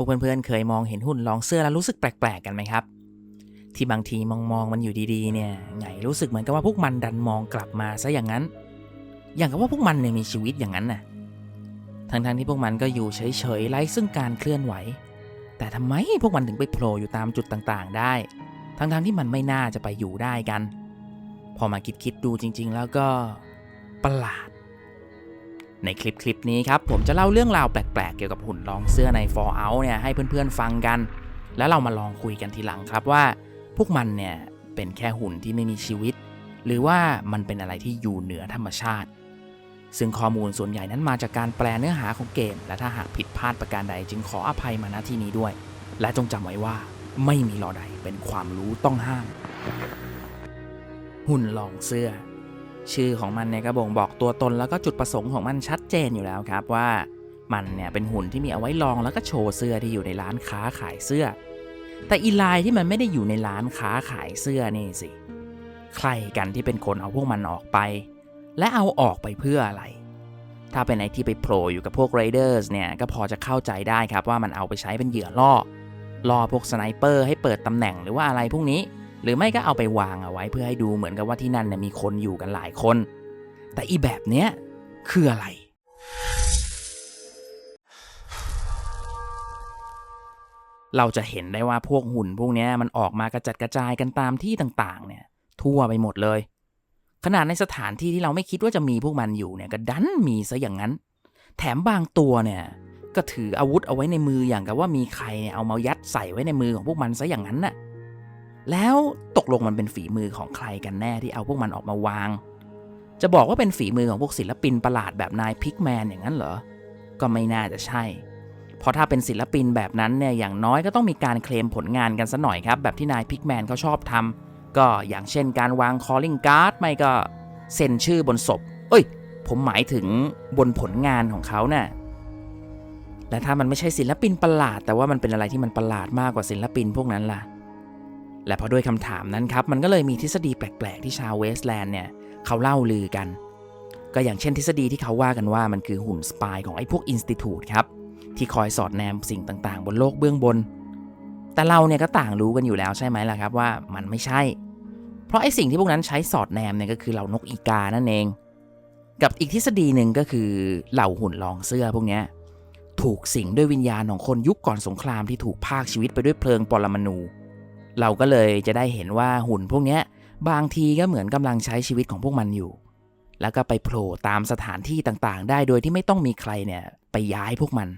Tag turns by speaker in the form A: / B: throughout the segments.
A: วกเพื่อนๆเคยมองเห็นหุ่นลองเสื้อแล้วรู้สึกแปลกๆกันไหมครับ ที่บางทีมองๆมันอยู่ดีๆเนี่ยไงรู้สึกเหมือนกับว่าพวกมันดันมองกลับมาซะอย่างนั้น อย่างกับว่าพวกมันเนี่ยมีชีวิตอย่างนั้นน่ะทั้งๆที่พวกมันก็อยู่เฉยๆไร้ซึ่งการเคลื่อนไหว แต่ทำไมพวกมันถึงไปโผล่อยู่ตามจุดต่างๆ ได้ ทั้งๆที่มันไม่น่าจะไปอยู่ได้กัน พอมาคิดๆดูจริง ๆ แล้วก็ประหลาด ในคลิปคลิปนี้ครับผมจะเล่าเรื่องราวแปลกๆ เกี่ยวกับหุ่นลองเสื้อใน Fallout เนี่ยให้เพื่อนๆฟังกัน แล้วเรามาลองคุยกันทีหลังครับว่า พวกมันเนี่ยเป็นแค่หุ่นที่ไม่มีชีวิต หรือว่ามันเป็นอะไรที่อยู่เหนือธรรมชาติ ซึ่งข้อมูลส่วนใหญ่นั้นมาจากการแปลเนื้อหาของเกม และถ้าหากผิดพลาดประการใดจึงขออภัยมาณที่นี้ด้วย และจงจำไว้ว่าไม่มีลอใดเป็นความรู้ต้องห้าม หุ่นลองเสื้อ ชื่อของมันเนี่ยก็บ่งบอกตัวตนแล้วก็จุดประสงค์ของมันชัดเจนอยู่แล้วครับว่ามันเนี่ยเป็นหุ่นที่มีเอาไว้ลองแล้วก็โชว์เสื้อที่อยู่ในร้านค้าขายเสื้อ แต่อีไลน์ที่มันไม่ได้อยู่ในร้านค้าขายเสื้อนี่สิ ใครกันที่เป็นคนเอาพวกมันออกไป และเอาออกไปเพื่ออะไร ถ้าเป็นไอที่ไปโผล่อยู่กับพวกไรเดอร์สเนี่ยก็พอจะเข้าใจได้ครับว่ามันเอาไปใช้เป็นเหยื่อล่อล่อพวกสไนเปอร์ให้เปิดตำแหน่งหรือว่าอะไรพวกนี้ หรือไม่ก็เอาไปวางเอาไว้เพื่อให้ดูเหมือนกับว่าที่นั่นเนี่ยมีคนอยู่กันหลายคน แต่อีแบบเนี้ยคืออะไร เราจะเห็นได้ว่าพวกหุ่นพวกนี้มันออกมากระจัดกระจายกันตามที่ต่างๆ เนี่ย ทั่วไปหมดเลย ขนาดในสถานที่ที่เราไม่คิดว่าจะมีพวกมันอยู่เนี่ยก็ดันมีซะอย่างนั้น แถมบางตัวเนี่ยก็ถืออาวุธเอาไว้ในมืออย่างกับว่ามีใครเนี่ยเอามายัดใส่ไว้ในมือของพวกมันซะอย่างนั้นน่ะ แล้วตกลงมันเป็นฝีมือของใครกันแน่ที่เอาพวกมันออกมาวาง จะบอกว่าเป็นฝีมือของพวกศิลปินประหลาดแบบนายพิกแมนอย่างนั้นเหรอ ก็ไม่น่าจะใช่ เพราะถ้าเป็นศิลปินแบบนั้นเนี่ยอย่างน้อยก็ต้องมีการเคลมผลงานกันซะหน่อยครับ แบบที่นายพิกแมนเขาชอบทำก็อย่างเช่นการวาง calling card ไม่ก็เซ็นชื่อบนศพ เอ้ย ผมหมายถึงบนผลงานของเขาน่ะและถ้ามันไม่ใช่ศิลปินประหลาด แต่ว่ามันเป็นอะไรที่มันประหลาดมากกว่าศิลปินพวกนั้นล่ะ และพอด้วยคำถามนั้นครับ มันก็เลยมีทฤษฎีแปลกๆ ที่ชาวเวสแลนด์เนี่ย เขาเล่าลือกัน ก็อย่างเช่นทฤษฎีที่เขาว่ากันว่ามันคือหุ่นสปายของไอ้พวกอินสติทูตครับ ที่คอยสอดแนมสิ่งต่างๆ บนโลกเบื้องบน แต่เราเนี่ยก็ต่างรู้กันอยู่แล้วใช่ไหมล่ะครับว่ามันไม่ใช่ เพราะไอ้สิ่งที่พวกนั้นใช้สอดแนมเนี่ยก็คือเหล่านกอีกานั่นเอง กับอีกทฤษฎีหนึ่งก็คือเหล่าหุ่นลองเสื้อพวกนี้ถูกสิงด้วยวิญญาณของคนยุคก่อนสงครามที่ถูกพากชีวิตไปด้วยเพลิงปรมาณู เราก็เลยจะได้เห็นว่าหุ่นพวกนี้บางทีก็เหมือนกำลังใช้ชีวิตของพวกมันอยู่ แล้วก็ไปโผล่ตามสถานที่ต่างๆ ได้โดยที่ไม่ต้องมีใครเนี่ยไปย้ายพวกมัน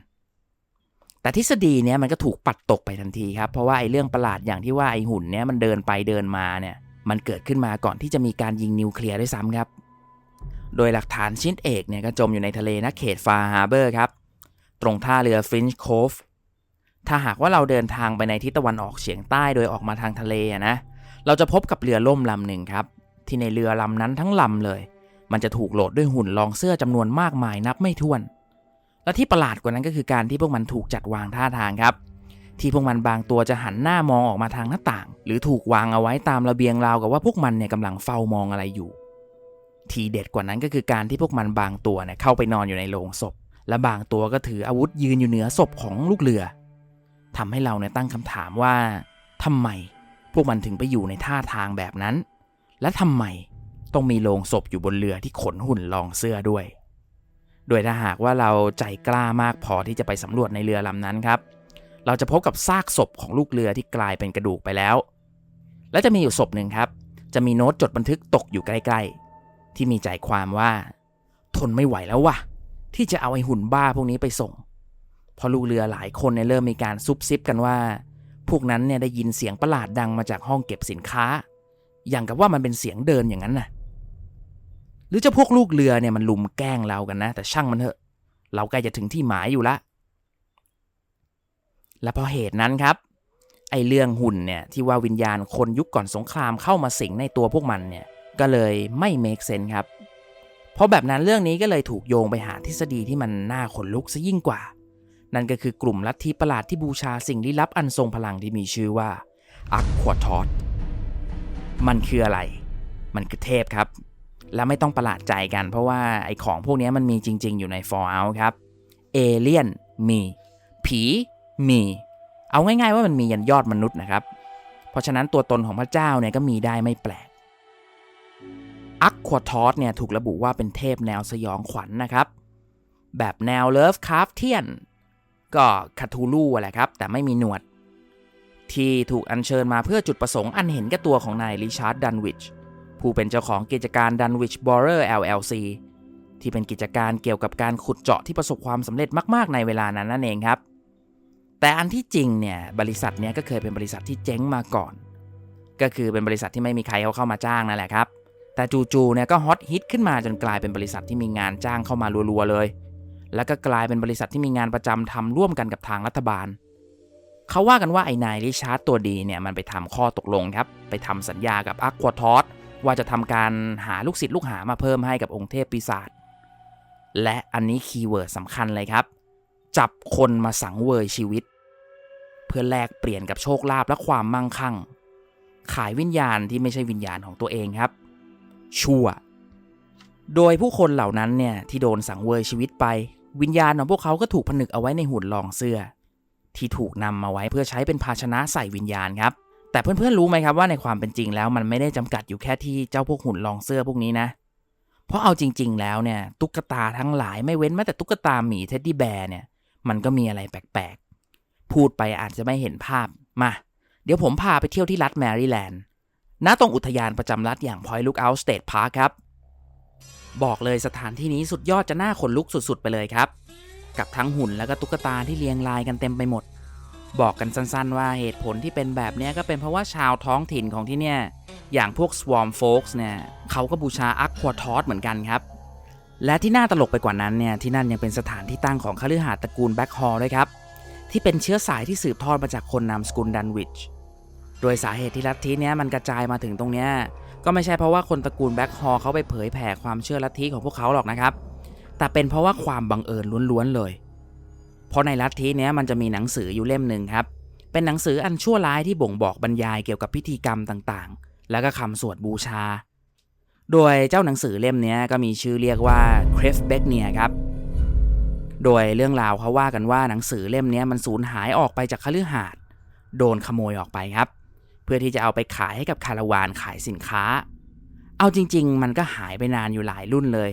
A: แต่ทฤษฎีเนี้ยมันก็ถูกปัดตกไปทันทีครับ เพราะว่าไอ้เรื่องประหลาดอย่างที่ว่าไอ้หุ่นเนี้ยมันเดินไปเดินมาเนี่ยมันเกิดขึ้นมาก่อนที่จะมีการยิงนิวเคลียร์ด้วยซ้ำครับ โดยหลักฐานชิ้นเอกเนี่ยก็จมอยู่ในทะเลนะเขตฟาฮาเบอร์ครับ ตรงท่าเรือฟรินช์โคฟ ถ้าหากว่าเราเดินทางไปในทิศตะวันออกเฉียงใต้โดยออกมาทางทะเลนะเราจะพบกับเรือล่มลำหนึ่งครับ ที่ในเรือลำนั้นทั้งลำเลย มันจะถูกโหลดด้วยหุ่นลองเสื้อจำนวนมากมายนับไม่ถ้วน และที่ประหลาดกว่านั้นก็คือการที่พวกมันถูกจัดวางท่าทางครับ ที่พวกมันบางตัวจะหันหน้ามองออกมาทางหน้าต่าง หรือถูกวางเอาไว้ตามระเบียงราวกับว่าพวกมันเนี่ยกำลังเฝ้ามองอะไรอยู่ ทีเด็ดกว่านั้นก็คือการที่พวกมันบางตัวเนี่ยเข้าไปนอนอยู่ในโลงศพ และบางตัวก็ถืออาวุธยืนอยู่เหนือศพของลูกเรือ ทำให้เราเนี่ยตั้งคำถามว่าทำไมพวกมันถึงไปอยู่ในท่าทางแบบนั้น และทำไมต้องมีโลงศพอยู่บนเรือที่ขนหุ่นลองเสื้อด้วย โดยถ้าหากว่าเราใจกล้ามากพอที่จะไปสำรวจในเรือลำนั้นครับ เราจะพบกับซากศพของลูกเรือที่กลายเป็นกระดูกไปแล้ว และจะมีอยู่ศพหนึ่งครับ จะมีโน้ตจดบันทึกตกอยู่ใกล้ ๆ ที่มีใจความว่า ทนไม่ไหวแล้ววะที่จะเอาไอ้หุ่นบ้าพวกนี้ไปส่ง พราะลูกเรือหลายคนเนี่ยเริ่มมีการซุบซิบกันว่า พวกนั้นเนี่ยได้ยินเสียงประหลาดดังมาจากห้องเก็บสินค้า อย่างกับว่ามันเป็นเสียงเดินอย่างนั้นน่ะ หรือจะพวกลูกเรือเนี่ยมันลุมแกล้งเรากันนะ แต่ช่างมันเถอะ เราใกล้จะถึงที่หมายอยู่ละ และพราะเหตุนั้นครับ ไอเรื่องหุ่นเนี่ยที่ว่าวิญญาณคนยุคก่อนสงครามเข้ามาสิงในตัวพวกมันเนี่ย ก็เลยไม่เมคเซนครับ เพราะแบบนั้นเรื่องนี้ก็เลยถูกโยงไปหาทฤษฎีที่มันน่าขนลุกซะยิ่งกว่า นั่นก็คือกลุ่มลัทธิประหลาดที่บูชาสิ่งลี้ลับอันทรงพลังที่มีชื่อว่าอักควาทอสมันคืออะไร มันคือเทพครับ และไม่ต้องประหลาดใจกัน เพราะว่าไอ้ของพวกนี้มันมีจริง ๆ อยู่ใน Fallout ครับ เอเลียนมี ผีมี เอาง่ายๆว่ามันมียันยอดมนุษย์นะครับ เพราะฉะนั้นตัวตนของพระเจ้าเนี่ยก็มีได้ไม่แปลกอักควาทอสเนี่ยถูกระบุว่าเป็นเทพแนวสยองขวัญนนะครับ แบบแนวเลิฟคราฟเทียน ก็คาทูลูแหละครับ แต่ไม่มีหนวด ที่ถูกอัญเชิญมาเพื่อจุดประสงค์อันเห็นแก่ตัวของนายริชาร์ดดันวิชผู้เป็นเจ้าของกิจการดันวิชบอร์เรอร์ LLC ที่เป็นกิจการเกี่ยวกับการขุดเจาะที่ประสบความสำเร็จมาก ๆ ในเวลานั้นนั่นเองครับ แต่อันที่จริงเนี่ยบริษัทเนี้ยก็เคยเป็นบริษัทที่เจ๊งมาก่อน ก็คือเป็นบริษัทที่ไม่มีใครเขาเข้ามาจ้างนั่นแหละครับแต่จู่ๆเนี่ยก็ฮอตฮิตขึ้นมาจนกลายเป็นบริษัทที่มีงานจ้างเข้ามารัวๆเลย แล้วก็กลายเป็นบริษัทที่มีงานประจำทำร่วมกันกับทางรัฐบาล เขาว่ากันว่าไอ้นายริชาร์ดตัวดีเนี่ยมันไปทำข้อตกลงครับ ไปทำสัญญากับอักควาทอสว่าจะทำการหาลูกศิษย์ลูกหามาเพิ่มให้กับองค์เทพปีศาจ และอันนี้คีย์เวิร์ดสำคัญเลยครับ จับคนมาสังเวยชีวิต เพื่อแลกเปลี่ยนกับโชคลาภและความมั่งคั่ง ขายวิญญาณที่ไม่ใช่วิญญาณของตัวเองครับ ชั่ว โดยผู้คนเหล่านั้นเนี่ยที่โดนสังเวยชีวิตไป วิญญาณของพวกเขาก็ถูกผนึกเอาไว้ในหุ่นรองเสื้อ ที่ถูกนำมาไว้เพื่อใช้เป็นภาชนะใส่วิญญาณครับ แต่เพื่อนๆรู้ไหมครับว่าในความเป็นจริงแล้วมันไม่ได้จำกัดอยู่แค่ที่เจ้าพวกหุ่นรองเสื้อพวกนี้นะ เพราะเอาจริง ๆ แล้วเนี่ยตุ๊กตาทั้งหลายไม่เว้นแม้แต่ตุ๊กตาหมีเท็ดดี้แบร์เนี่ยมันก็มีอะไรแปลกๆ พูดไปอาจจะไม่เห็นภาพมา เดี๋ยวผมพาไปเที่ยวที่รัฐแมริแลนด์ณตรงอุทยานประจำรัฐอย่าง Point Lookout State Park ครับ บอกเลยสถานที่นี้สุดยอดจะน่าขนลุกสุดๆ ไปเลยครับ กับทั้งหุ่นแล้วก็ตุ๊กตาที่เรียงรายกันเต็มไปหมด บอกกันสั้นๆ ว่าเหตุผลที่เป็นแบบนี้ก็เป็นเพราะว่าชาวท้องถิ่นของที่เนี่ย อย่างพวก Swarm Folks เนี่ยเขาก็บูชาอัควาทอสเหมือนกันครับ และที่น่าตลกไปกว่านั้นเนี่ยที่นั่นยังเป็นสถานที่ตั้งของคฤหาสน์ตระกูลแบ็คฮอลด้วยครับ ที่เป็นเชื้อสายที่สืบทอดมาจากคนนามสกุลดันวิชโดยสาเหตุที่ลัทธิเนี้ยมันกระจายมาถึงตรงเนี้ย ก็ไม่ใช่เพราะว่าคนตระกูลแบ็คฮอลเขาไปเผยแผ่ความเชื่อลัทธิของพวกเขาหรอกนะครับ แต่เป็นเพราะว่าความบังเอิญล้วนๆเลย เพราะในลัทธินี้มันจะมีหนังสืออยู่เล่มหนึ่งครับ เป็นหนังสืออันชั่วร้ายที่บ่งบอกบรรยายเกี่ยวกับพิธีกรรมต่างๆ แล้วก็คำสวดบูชา โดยเจ้าหนังสือเล่มนี้ก็มีชื่อเรียกว่าเครฟเบกเนียครับ โดยเรื่องราวเขาว่ากันว่าหนังสือเล่มนี้มันสูญหายออกไปจากคฤหาสน์โดนขโมยออกไปครับ เพื่อที่จะเอาไปขายให้กับคาราวานขายสินค้า เอาจริง ๆ มันก็หายไปนานอยู่หลายรุ่นเลย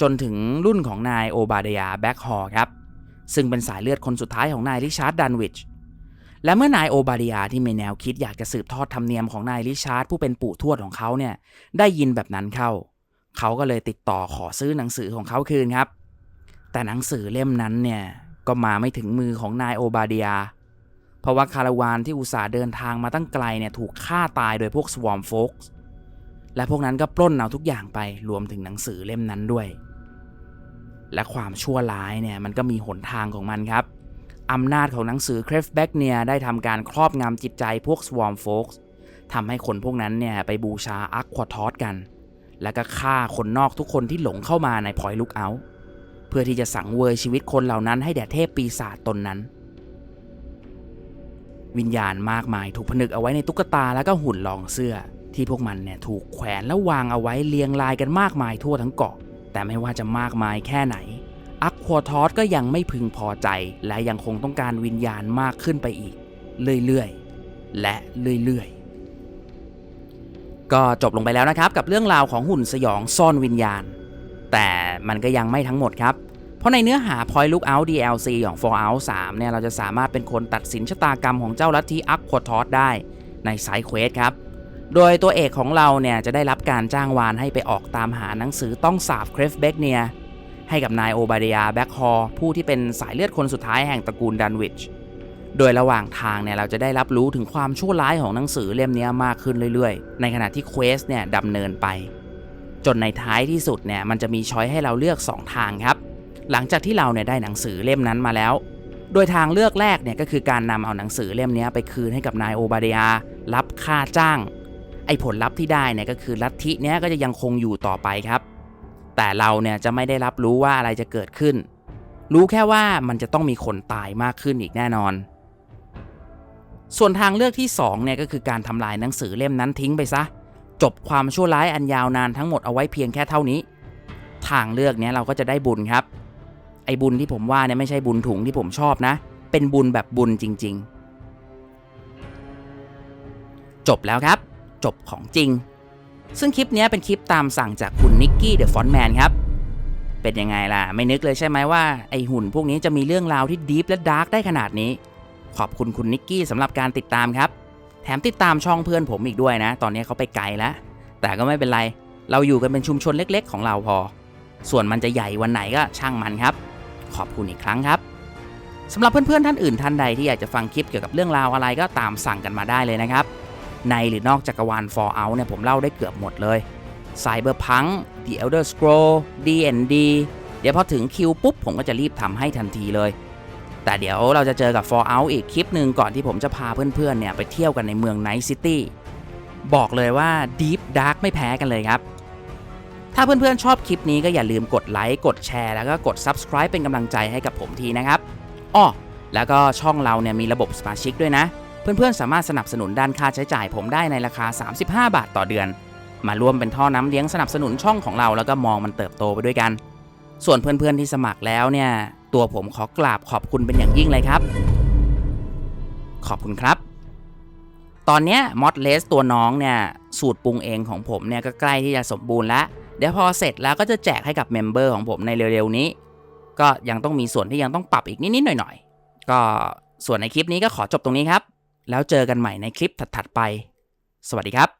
A: จนถึงรุ่นของนายโอบาเดียแบ็คฮอลครับ ซึ่งเป็นสายเลือดคนสุดท้ายของนายริชาร์ดดันวิช และเมื่อนายโอบาเดียที่มีแนวคิดอยากจะสืบทอดธรรมเนียมของนายริชาร์ดผู้เป็นปู่ทวดของเขาเนี่ย ได้ยินแบบนั้นเข้า เขาก็เลยติดต่อขอซื้อหนังสือของเขาคืนครับ แต่หนังสือเล่มนั้นเนี่ย ก็มาไม่ถึงมือของนายโอบาเดียเพราะว่าคาราวานที่อุตส่าห์เดินทางมาตั้งไกลเนี่ยถูกฆ่าตายโดยพวกสวอมโฟกส์และพวกนั้นก็ปล้นเอาทุกอย่างไปรวมถึงหนังสือเล่มนั้นด้วย และความชั่วร้ายเนี่ยมันก็มีหนทางของมันครับอำนาจของหนังสือเครฟแบ็กเนียได้ทำการครอบงำจิตใจพวกสวอมโฟกส์ทำให้คนพวกนั้นเนี่ยไปบูชาอักควาทอสกัน แล้วก็ฆ่าคนนอกทุกคนที่หลงเข้ามาในพอยลุกเอา เพื่อที่จะสังเวยชีวิตคนเหล่านั้นให้แด่เทพปีศาจตนนั้น วิญญาณมากมายถูกผนึกเอาไว้ในตุ๊กตาแล้วก็หุ่นรองเสื้อ ที่พวกมันเนี่ยถูกแขวนแล้ววางเอาไว้เรียงรายกันมากมายทั่วทั้งเกาะ แต่ไม่ว่าจะมากมายแค่ไหนอักควาทอสก็ยังไม่พึงพอใจ และยังคงต้องการวิญญาณมากขึ้นไปอีก เรื่อยๆ และเรื่อยๆ ก็จบลงไปแล้วนะครับกับเรื่องราวของหุ่นสยองซ่อนวิญญาณ แต่มันก็ยังไม่ทั้งหมดครับ เพราะในเนื้อหา Point Lookout DLC ของ Fallout 3 เนี่ย เราจะสามารถเป็นคนตัดสินชะตากรรมของเจ้าลัทธิอักควาทอสได้ในไซเควสครับ โดยตัวเอกของเราเนี่ย จะได้รับการจ้างวานให้ไปออกตามหาหนังสือต้องสาบเครฟเบกเนียให้กับนายโอบาเดียแบ็คฮอร์ผู้ที่เป็นสายเลือดคนสุดท้ายแห่งตระกูลดันวิชโดยระหว่างทางเนี่ยเราจะได้รับรู้ถึงความชั่วร้ายของหนังสือเล่มนี้มากขึ้นเรื่อยๆ ในขณะที่เควสเนี่ยดำเนินไป จนในท้ายที่สุดเนี่ยมันจะมีช้อยให้เราเลือก 2 ทางครับ หลังจากที่เราเนี่ยได้หนังสือเล่มนั้นมาแล้ว โดยทางเลือกแรกเนี่ยก็คือการนำเอาหนังสือเล่มนี้ไปคืนให้กับนายโอบาเดียรับค่าจ้าง ไอ้ผลลัพธ์ที่ได้เนี่ยก็คือลัทธิเนี้ยก็จะยังคงอยู่ต่อไปครับ แต่เราเนี่ยจะไม่ได้รับรู้ว่าอะไรจะเกิดขึ้น รู้แค่ว่ามันจะต้องมีคนตายมากขึ้นอีกแน่นอน ส่วนทางเลือกที่2เนี่ยก็คือการทำลายหนังสือเล่มนั้นทิ้งไปซะ จบความชั่วร้ายอันยาวนานทั้งหมดเอาไว้เพียงแค่เท่านี้ ทางเลือกเนี้ยเราก็จะได้บุญครับ อ้บุญที่ผมว่าเนี่ยไม่ใช่บุญถุงที่ผมชอบนะ เป็นบุญแบบบุญจริง ๆ จบแล้วครับ จบของจริง ซึ่งคลิปนี้เป็นคลิปตามสั่งจากคุณนิกกี้เดอะฟอนแมนครับเป็นยังไงล่ะ ไม่นึกเลยใช่ไหมว่าไอหุ่นพวกนี้จะมีเรื่องราวที่ดีฟและดาร์กได้ขนาดนี้ ขอบคุณคุณนิกกี้สำหรับการติดตามครับ แถมติดตามช่องเพื่อนผมอีกด้วยนะ ตอนนี้เขาไปไกลแล้ว แต่ก็ไม่เป็นไร เราอยู่กันเป็นชุมชนเล็กๆ ของเราพอ ส่วนมันจะใหญ่วันไหนก็ช่างมันครับ ขอบคุณอีกครั้งครับสำหรับเพื่อนๆท่านอื่นท่านใดที่อยากจะฟังคลิปเกี่ยวกับเรื่องราวอะไรก็ตามสั่งกันมาได้เลยนะครับ ในหรือนอกจักรวาล Fallout เนี่ยผมเล่าได้เกือบหมดเลย Cyberpunk The Elder Scroll D&D เดี๋ยวพอถึงคิวปุ๊บผมก็จะรีบทำให้ทันทีเลย แต่เดี๋ยวเราจะเจอกับ Fallout อีกคลิปหนึ่งก่อนที่ผมจะพาเพื่อนๆเนี่ยไปเที่ยวกันในเมือง Night City บอกเลยว่า Deep Dark ไม่แพ้กันเลยครับ ถ้าเพื่อนๆชอบคลิปนี้ก็อย่าลืมกดไลค์กดแชร์แล้วก็กด Subscribe เป็นกำลังใจให้กับผมทีนะครับอ้อแล้วก็ช่องเราเนี่ยมีระบบสมาชิกด้วยนะ เพื่อนๆสามารถสนับสนุนด้านค่าใช้จ่ายผมได้ในราคา 35 บาทต่อเดือน มาร่วมเป็นท่อน้ำเลี้ยงสนับสนุนช่องของเราแล้วก็มองมันเติบโตไปด้วยกัน ส่วนเพื่อนๆที่สมัครแล้วเนี่ยตัวผมขอกราบขอบคุณเป็นอย่างยิ่งเลยครับ ขอบคุณครับ ตอนนี้มอดเลสตัวน้องเนี่ยสูตรปรุงเองของผมเนี่ยก็ใกล้ที่จะสมบูรณ์แล้ว เดี๋ยวพอเสร็จแล้วก็จะแจกให้กับเมมเบอร์ของผมในเร็วๆนี้ ก็ยังต้องมีส่วนที่ยังต้องปรับอีกนิดๆหน่อยๆ ก็ส่วนในคลิปนี้ก็ขอจบตรงนี้ครับ แล้วเจอกันใหม่ในคลิปถัดๆไป สวัสดีครับ